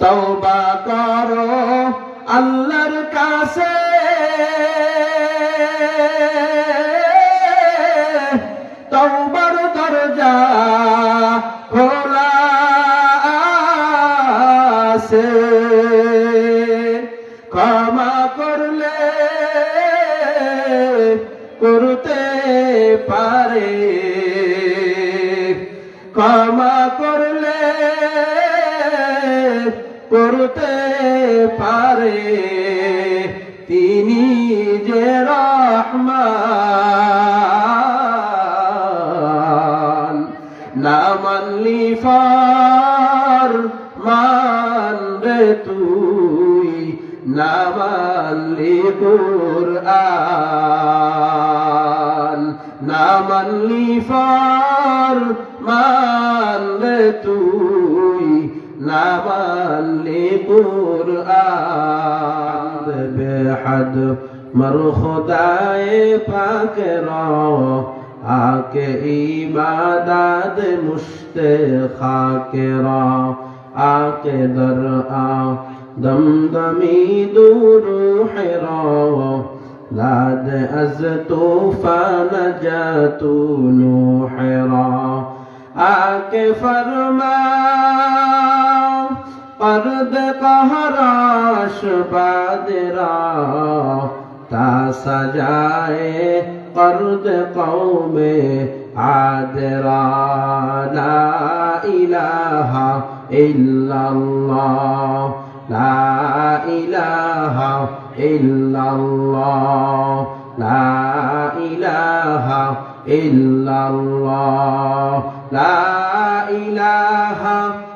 তওবা করো আল্লাহর কাছে। করতে পারে। তিনি যে রহমান, না মানলি ফার মান রে তুই, না মানলি কুরআন, না মানলি ফার মান রে তুই। لمن لقرآن بحد مر خدائے پاک رو آکے عبادات مشتخا کے رو آکے در آ دم دمی دور حرو لاد از طوفان جاتو نوحرا آکے فرمان পর্দ কহরাশ বাদরা তা সজায়ে পর্দ কৌমে আদরা লা ইলাহা ইল্লাল্লাহ, লা ইলাহা ইল্লাল্লাহ, লা ইলাহা ইল্লাল্লাহ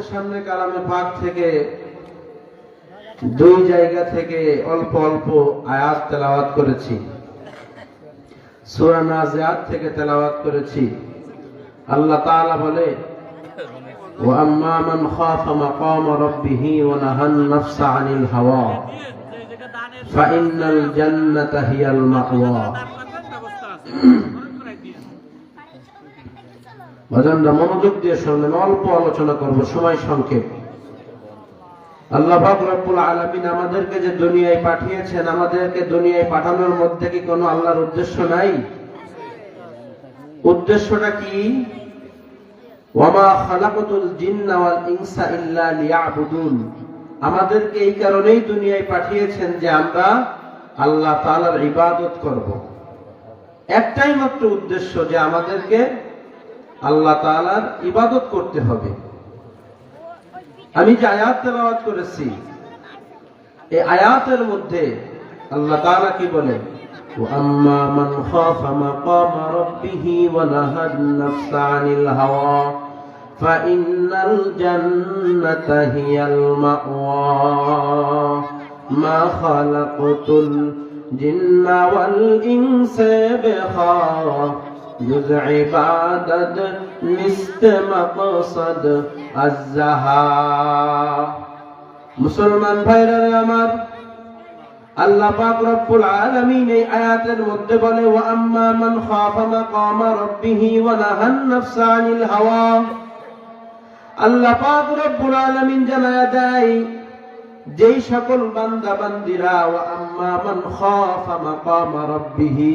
إلا الله لا إله إلا الله محمد رسول الله আপনাদের সামনে কালামে পাক থেকে দুই জায়গা থেকে অল্প অল্প আয়াত তেলাওয়াত করেছি সূরা নাজিয়াত থেকে তেলাওয়াত করেছি আল্লাহ তাআলা বলে وأما من خاف مقام ربه ونهى النفس عن الهوى فإن الجنة هي المأوى ভজনরা মনোযোগ দিয়ে শুনলেন অল্প আলোচনা করব, সময় সংক্ষেপ। আল্লাহ রব্বুল আলামিন আমাদেরকে যে দুনিয়ায় পাঠিয়েছেন, আমাদেরকে দুনিয়ায় পাঠানোর মধ্যে কি কোনো আল্লাহর উদ্দেশ্য নাই? উদ্দেশ্যটা কি? ওয়ামা খালাকাতুল জিন্না ওয়াল ইনসা ইল্লা লিয়াবুদুন। আমাদেরকে এই কারণেই দুনিয়ায় পাঠিয়েছেন যে আমরা আল্লাহ তাআলার ইবাদত করব। একটাই মাত্র উদ্দেশ্য যে আমাদেরকে আল্লাহ তাআলার ইবাদত করতে হবে আমি যে আয়াত তেলাওয়াত করেছি এই আয়াতের মধ্যে আল্লাহ তাআলা কি বলেন وأما من خاف مقام ربه ونهى النفس عن الهوى فإن الجنة هي المأوى ما خلقت الجن والإنس بخاف جز عبادت نست مقصد الزها মুসলমান ভাইরা আমার আল্লাহ পাক রব্বুল আলামিন এই আয়াতের মধ্যে বলে ওয়া আম্মা মান খাফা মাকামা রাব্বিহি ওয়া নাহান নাফসা আনিল হাওয়া আল্লাহ পাক রব্বুল আলামিন জানায়া দেয় যেই সকল বান্দা বান্দিরা ওয়া আম্মা মান খাফা মাকামা রাব্বিহি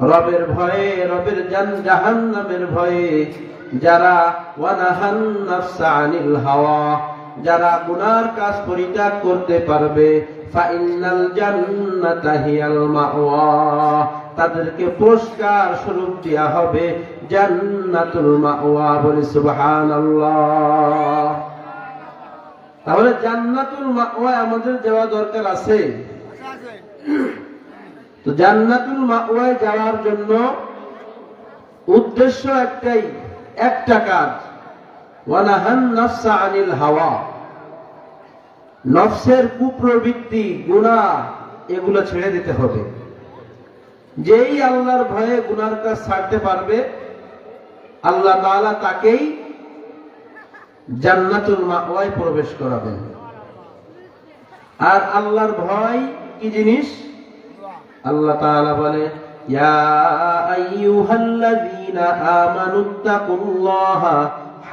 রবের ভয়ে, রবের জান জাহান্নামের ভয়ে, যারা ওয়া নাহান নাফসা আনিল হাওয়া, যারা গুনার কাজ পরিত্যাগ করতে পারবে ফাইনাল জান্নাতা হিয়াল মাওয়া। তাদেরকে পুরস্কার স্বরূপ দেওয়া হবে জান্নাতুল মাওয়া বলে সুবহানাল্লাহ। তাহলে জান্নাতুল মাওয়া আমাদের দেওয়া দরকার আছে। তো জান্নাতুল মাওয়ায় যাওয়ার জন্য উদ্দেশ্য একটাই, একটা কাজ। আনিল হাওয়া। নফসের কুপ্রবৃত্তি গুণা এগুলো ছেড়ে দিতে হবে। যেই আল্লাহর ভয়ে গুনার কাজ ছাড়তে পারবে, আল্লাহ তাআলা তাকেই জান্নাতুল মাওয়ায় প্রবেশ করাবেন। আর আল্লাহর ভয় কি জিনিস? আল্লাহ তাআলা বলে, ইয়া আইয়ুহাল্লাযীনা আমানুত্তাকুল্লাহা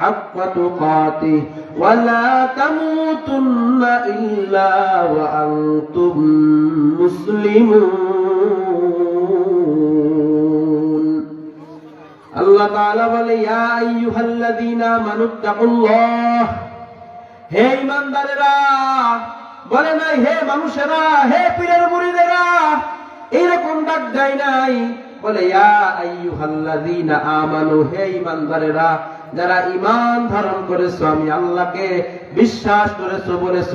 হাক্কা তুকাতিহ ওয়া লা তামুতুন্না ইল্লা ওয়া আনতুম মুসলিমুন। আল্লাহ তাআলা বলে, ইয়া আইয়ুহাল্লাযীনা আমানুত্তাকুল্লাহ হে ইমানদারেরা বলে নাই, হে মানুষেরা, হে পীরের মুরিদেরা এইরকম ডাক দেয় নাই। বলে আমানু, হে ইমানদারেরা যারা ঈমান ধারণ করেছ, আমি আল্লাহকে বিশ্বাস করেছ, বলেছ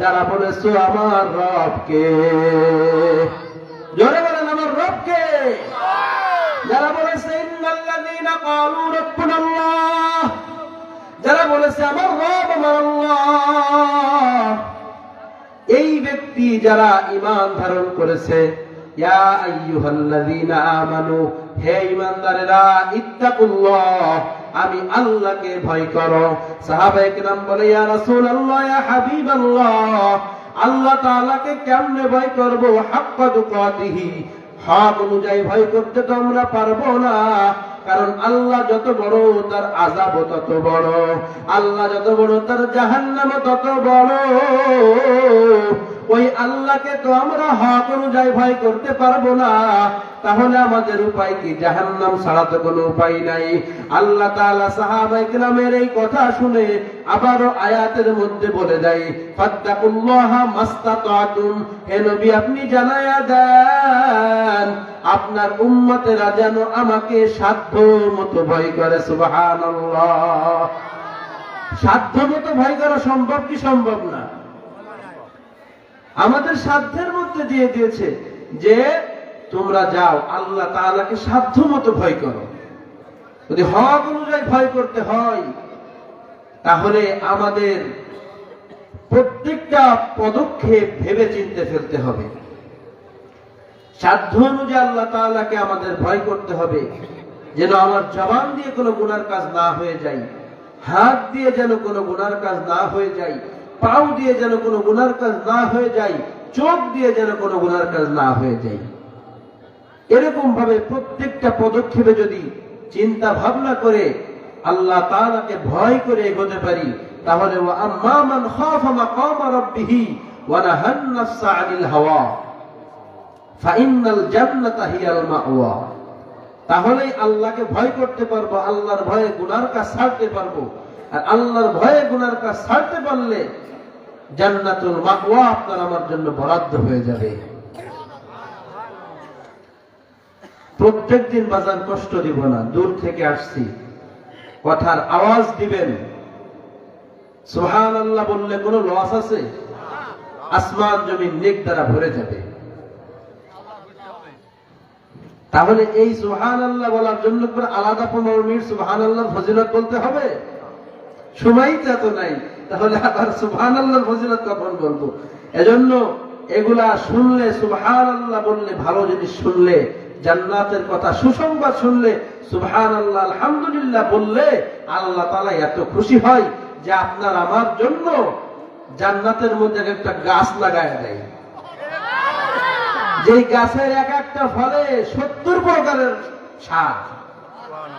যারা বলেছ, আমার রবকে। জোরে বলেন, আমার রবকে? যারা বলেছে, ইন্নাল্লাযীনা ক্বালু রাব্বুনাল্লাহ, যারা বলেছে, আমার রব, আমার যারা ঈমান ধারণ করেছে আমি আল্লাহকে ভয় করো। সাহাবায়ে কেরাম বলে, ইয়া আল্লাহ কেমনে ভয় করব? হাক্কা তুকাতিহি, হক অনুযায়ী ভয় করতে তো আমরা পারব না। কারণ আল্লাহ যত বড়, তার আজাব তত বড়। আল্লাহ যত বড়, তার জাহান্নাম তত বড়। ওই আল্লাহকে তো আমরা হক অনুযায়ী ভয় করতে পারব না। তাহলে আমাদের উপায় কি? জাহান্নাম ছাড়া তো কোনো উপায় নাই। আল্লাহ তাআলা সাহাবায়ে কেরামের এই কথা শুনে আবারও আয়াতের মধ্যে বলে দেয়, ফাত্তাকুল্লাহা মাস্তাতাতুম। হে নবী, আপনি জানায়া দেন আপনার উম্মতেরা যেন আমাকে সাধ্য মতো ভয় করে, সুবহানাল্লাহ। সাধ্য মতো ভয় করা সম্ভব কি সম্ভব না? আমাদের সাধ্যের মধ্যে দিয়ে দিয়েছে যে, তোমরা যাও, আল্লাহ তাআলাকে সাধ্য মতো ভয় করো। যদি হক অনুযায়ী ভয় করতে হয়, তাহলে আমাদের প্রত্যেকটা পদক্ষেপ ভেবে চিনতে ফেলতে হবে। সাধ্য অনুযায়ী আল্লাহ তাআলাকে আমাদের ভয় করতে হবে, যেন আমার জবান দিয়ে কোনো গুনার কাজ না হয়ে যায়, হাত দিয়ে যেন কোনো গুনার কাজ না হয়ে যায়, পাও দিয়ে যেন কোনো গুনার কাজ না হয়ে যায়, চোখ দিয়ে যেন কোনো গুনার কাজ না হয়ে যায়। এরকম ভাবে প্রত্যেকটা পদক্ষেপে যদি চিন্তা ভাবনা করে আল্লাহ তাআলাকে ভয় করে এগোতে পারি, তাহলে ওয়া আম্মা মান খাফা মাকামা রাব্বিহি ওয়া নাহান নাফসা আনিল হাওয়া। তাহলেই আল্লাহকে ভয় করতে পারব, আল্লাহর ভয়ে গুনার কাজ ছাড়তে পারব। আর আল্লাহর ভয়ে গুনার কাজ ছাড়তে পারলে জান্নাতুল মাওয়া আপনার আমার জন্য বরাদ্দ হয়ে যাবে। প্রত্যেক দিন বাজার কষ্ট দিব না, দূর থেকে আসছি। কথার আওয়াজ দিবেন। সোহান আল্লাহ বললে কোনো লস আছে? আসমান, জমিন, নেক দ্বারা ভরে যাবে। তাহলে এই সুহান আল্লাহ বলার জন্য আলাদা পনেরো মিনিট সুহান আল্লাহ ফজিলত বলতে হবে? সময়ই তো নাই। তাহলে আবার সুবহান আল্লাহর ফজিলত কখন বলব? এজন্য এগুলা শুনলে সুবহান আল্লাহ বললে, ভালো জিনিস শুনলে, জান্নাতের কথা সুসংবাদ শুনলে সুবহান আল্লাহ আলহামদুলিল্লাহ বললে আল্লাহ তালা এত খুশি হয় যে আপনার আমার জন্য জান্নাতের মধ্যে একটা গাছ লাগায় দেয়। যেই গাছের এক একটা ফলে সত্তর প্রকারের স্বাদ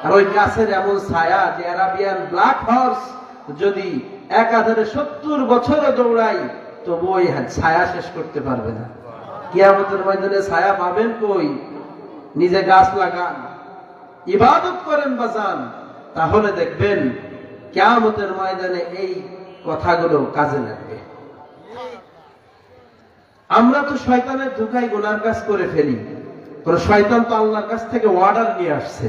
আর ওই গাছের এমন ছায়া যে অ্যারাবিয়ান ব্ল্যাক হর্স যদি এক আধারে সত্তর বছরে দৌড়াই তবু ওই ছায়া শেষ করতে পারবে না। কিয়ামতের ময়দানে ছায়া পাবেন কই? নিজে গাছ লাগান, ইবাদত করেন বাজান, তাহলে দেখবেন কিয়ামতের ময়দানে এই কথাগুলো কাজে লাগবে। আমরা তো শয়তানের ধোকায় গুনার কাজ করে ফেলি। কারণ শয়তান তো আল্লাহর কাছ থেকে অর্ডার নিয়ে আসছে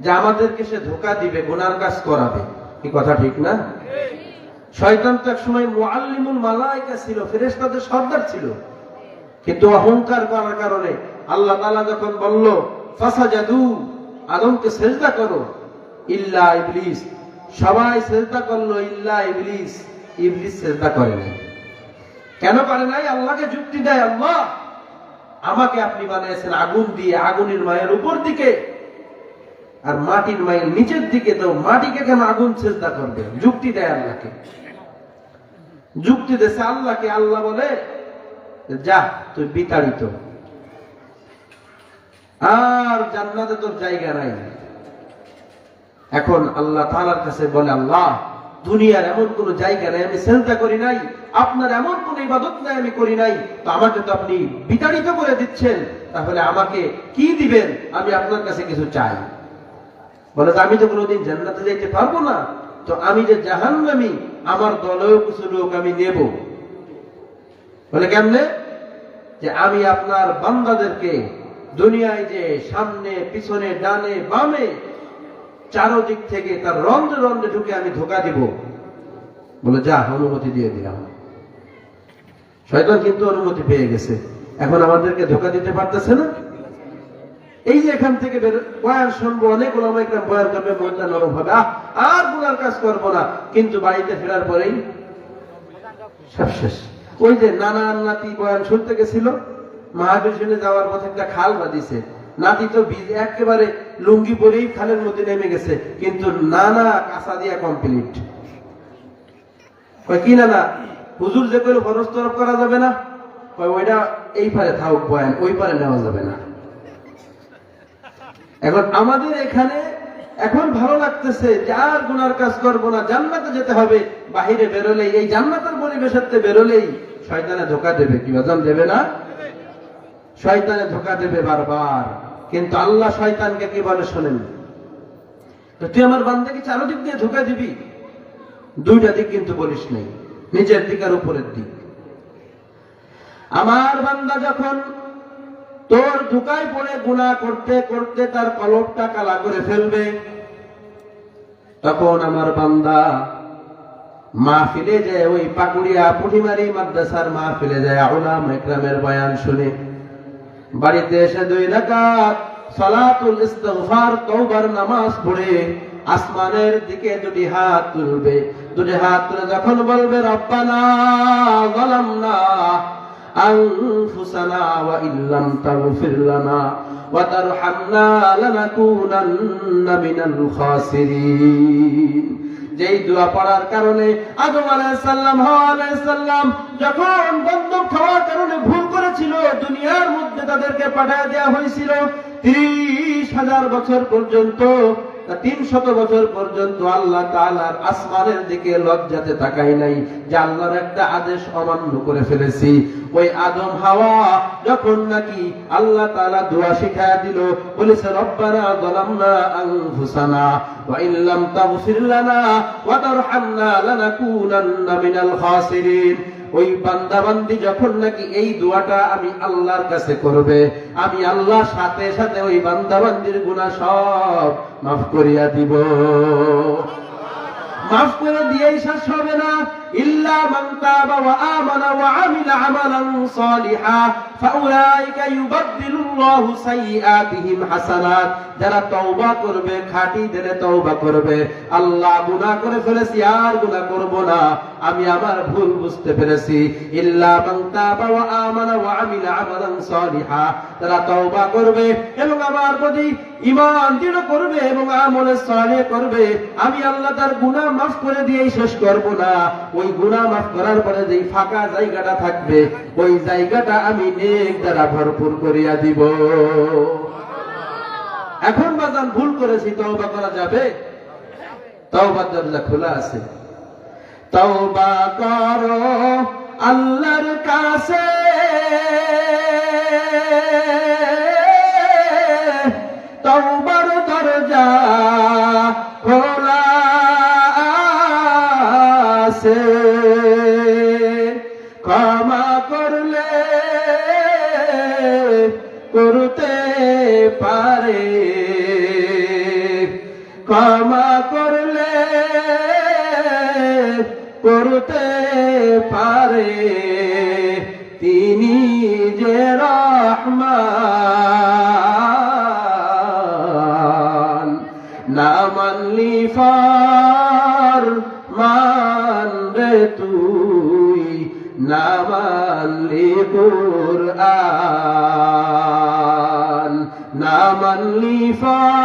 যে আমাদেরকে সে ধোকা দিবে, গুনার কাজ করাবে। কি কথা ঠিক না? শয়তান তো এক সময় মুআল্লিমুল মালাইকা ছিল, ফেরেশতাদের সর্দার ছিল। কিন্তু অহংকার করার কারণে আল্লাহ তাআলা যখন বলল, ফাসাজাদু, আদমকে সেজদা করো। ইল্লা ইবলিস। সবাই সেজদা করল, ইল্লা ইবলিস। ইবলিস চেষ্টা করে কেন করে নাই? আল্লাহকে যুক্তি দেয় আল্লাহ। আমাকে আপনি বানিয়েছেন আগুন দিয়ে, আগুনের মায়ের উপর দিকে। আর মাটির মায়ের নিচের দিকে তো মাটিকে কেন আগুন চেষ্টা করবে? যুক্তি দেয় আল্লাহকে। যুক্তি দেশে আল্লাহকে, আল্লাহ বলে, যা, তুই বিতাড়িত। আর জান্নাতে তোর জায়গা নাই। এখন আল্লাহ তাআলার কাছে বলে, আল্লাহ দুনিয়ার এমন কোন জায়গা নাই, আমি চেষ্টা করি নাই, আপনার এমন কোন ইবাদত নাই, আমি করি নাই। তো আমাকে তো আপনি বিতাড়িত করে দিচ্ছেন, তাহলে আমাকে কি দিবেন? আমি আপনার কাছে কিছু চাই। বলে যে আমি তো কোনোদিন জান্নাতে যাইতে পারব না। তো আমি যে জাহান্নামি, আমার দলেও কিছু লোক আমি নেব। বলে, কেমনে? যে আমি আপনার বান্দাদেরকে দুনিয়ায় যে সামনে, পিছনে, ডানে, বামে চারোদিক থেকে তার রন্ধ্রে রন্ধ্রে ঢুকে আমি ধোকা দিব। বলে, যা, অনুমতি দিয়ে দিলাম। শয়তান কিন্তু অনুমতি পেয়ে গেছে। এখন আমাদেরকে ধোকা দিতে পারতেছে না। এই যে এখান থেকে বয়ান শুনব, অনেক ওলামা একরাম বয়ান করবে, মনটা নরম হবে। আর গুনার কাজ করব না। কিন্তু বাড়িতে ফেরার পরেই সব শেষ। ওই যে নানা নাতি বয়ান শুনতে গেছিল মাহাবীর শুনে যাওয়ার পথে একটা খাল বাঁধিছে নাতি তো বীজ একেবারে লুঙ্গি পরেই খালের মধ্যে নেমে গেছে। কিন্তু নানা কাঁচা দিয়া কমপ্লিট কি নানা? হুজুর যে করে খরচ তরফ করা যাবে না? ওইটা এই পারে থাকুক বয়ান। ওই পারে নেওয়া যাবে না। এখন আমাদের এখানে এখন ভালো লাগতেছে, যার গুনার কাজ করব না, জান্নাতে যেতে হবে। বাহিরে বেরোলেই, এই জান্নাতের পরিবেশের বেরোলেই শয়তানে ধোকা দেবে। কি বাজান দেবে না? শয়তানে ধোকা দেবে বারবার। কিন্তু আল্লাহ শয়তানকে কি বলে শোনেন? তো তুই আমার বান্দাকে চারোদিক দিয়ে ধোকা দিবি? দুইটা দিক কিন্তু বলিস নেই। নিচের দিক আর উপরের দিক। আমার বান্দা যখন তোর ধোকায় পড়ে গুণা করতে করতে তার কলবটা কালা করে ফেলবে, তখন আমার বান্দা মাহফিলে যায়, ওই পাকুড়িয়া পুঠিমারি মাদ্রাসার মাহফিলে যায়। আউলাম একরামের বয়ান শুনে বাড়িতে এসে দুই রাকাত সালাতুল ইস্তেগফার, তওবার নামাজ পড়ে আসমানের দিকে দুটি হাত তুলবে। দুটি হাত তুলে যখন বলবে, রব্বানা যালামনা আনফুসানা ওয়া ইল্লাম তাগফির লানা ওয়া তারহামনা লানাকুনান্না মিনাল খাসিরিন। যেই দোয়া পড়ার কারণে আদম আলাইসাল্লাম হাওয়া আলাইসাল্লাম যখন বন্ধক খাওয়ার কারণে ভুল করেছিল, দুনিয়ার মধ্যে তাদেরকে পাঠিয়ে দেওয়া হয়েছিল। ত্রিশ হাজার বছর পর্যন্ত তিন শত বছর পর্যন্ত আল্লাহ তাআলার আসমানের দিকে লজ্জাতে তাকাই নাই, যে আল্লাহর একটা আদেশ অমান্য করে ফেলেছি। ওই আদম হাওয়া যখন নাকি আল্লাহ তাআলা দোয়া শিখায়া দিল, বলেছে, রব্বানা যালামনা আনফুসানা ওয়া ইন লাম তাগফির লানা ওয়া তারহামনা লানাকুনান্না মিনাল খাসিরিন। ওই বান্দাবান্দি যখন নাকি এই দোয়াটা আমি আল্লাহর কাছে করবে, আমি আল্লাহ সাথে সাথে ওই বান্দাবান্দির গুণা সব মাফ করিয়া দিব। মাফ করে দিয়েই শেষ হবে না। মান তাবা ওয়া আমানা ওয়া আমিলা আমালান সালিহা, ফাউলাইকা ইউবাদদিলুল্লাহু সাইয়্যাতিহিম হাসানাত। যারা তওবা করবে, খাঁটি তওবা করবে। আল্লাহ গুনাহ করে ফেলেছি, আর গুনাহ করব না। আমি আমার ভুল বুঝতে পেরেছি। ইল্লা মান তাবা ওয়া আমানা ওয়া আমিলা আমালান তওবা করবে এবং আমার প্রতি ঈমান দৃঢ় করবে এবং আমলে সালেহ করবে, আমি আল্লাহ তার গুনাহ মাফ করে দিয়েই শেষ করব না। গুনাহ মাফ করার পরে যেই ফাঁকা জায়গাটা থাকবে, ওই জায়গাটা আমি নেক দ্বারা ভরপুর করিয়া দিব। এখন বাজান ভুল করেছি, তওবা করা যাবে? তওবার দরজা খোলা আছে। তওবা করো আল্লাহর কাছে। রহমান না মানলি ফার মান রে তুই না মানলি কুরআন না মানলি ফার